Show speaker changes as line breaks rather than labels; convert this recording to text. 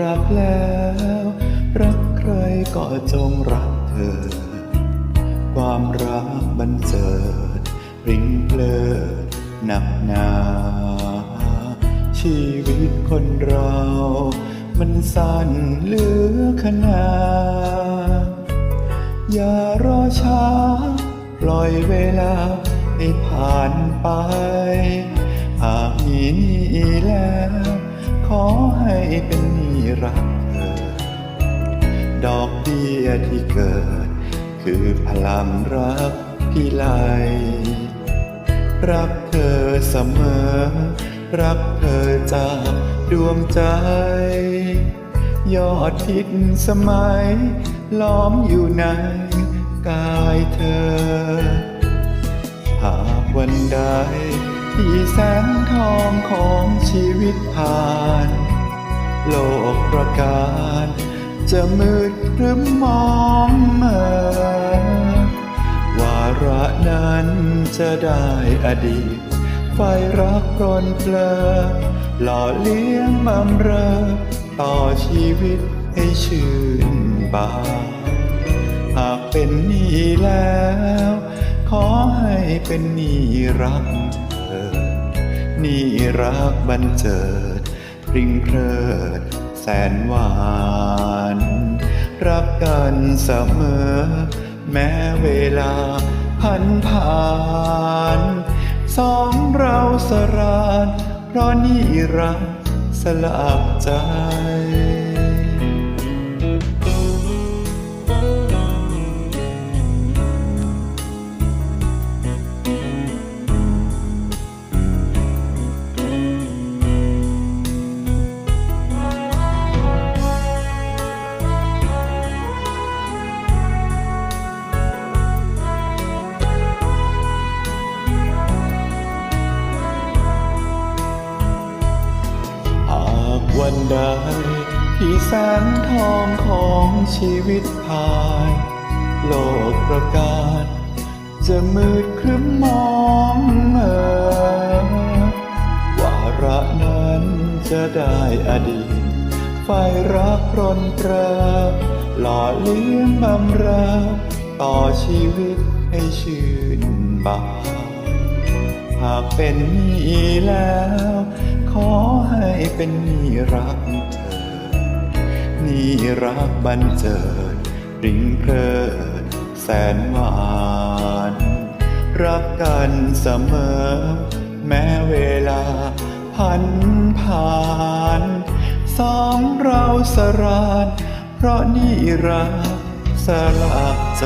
รักแล้ว รักใครก็จงรักเธอ ความรักบันเจิดริงเพลิดหนักหนาชีวิตคนเรา มันสั้นเหลือขนาดอย่ารอช้า ปล่อยเวลาให้ผ่านไป หากมีนี้แล้ว ขอให้เป็นนีรักเธอ ดอกเบี้ยที่เกิด คือพลังรักที่ไลรักเธอเสมอ รักเธอจากดวงใจ ยอดทิศสมัย ล้อมอยู่ในกายเธอ แสงทองของชีวิตผ่าน โลกประกาศจะมืดหรือมองเมอวาระนั้นจะได้อดีต ไฟรักรนเปลอหล่อเลี้ยงบำเรอ ต่อชีวิตให้ชื่นบานหากเป็นนี้แล้ว ขอให้เป็นนี้รัก เธอหนี้รักบันเจิดริงเพลิด แสนหวาน รักกันเสมอ แม้เวลาพันผ่าน สองเราสรานเพราะนี่รักสลักใจ ใด ที่แสงทองของชีวิตผ่านโลกประกาศ จะมืดครึ้มมองเมอวาระนั้นจะได้อดีตไฟรักรนเปรอหล่อเลี้ยงบำรอต่อชีวิตให้ชื่นบานหากเป็นนี้แล้ว ขอให้เป็นนี้รักเธอ นี้รักบันเจิดริงเพลิดแสนหวานรักกันเสมอ แม้เวลาพันผ่าน สองเราสราน เพราะนี่รักสลักใจ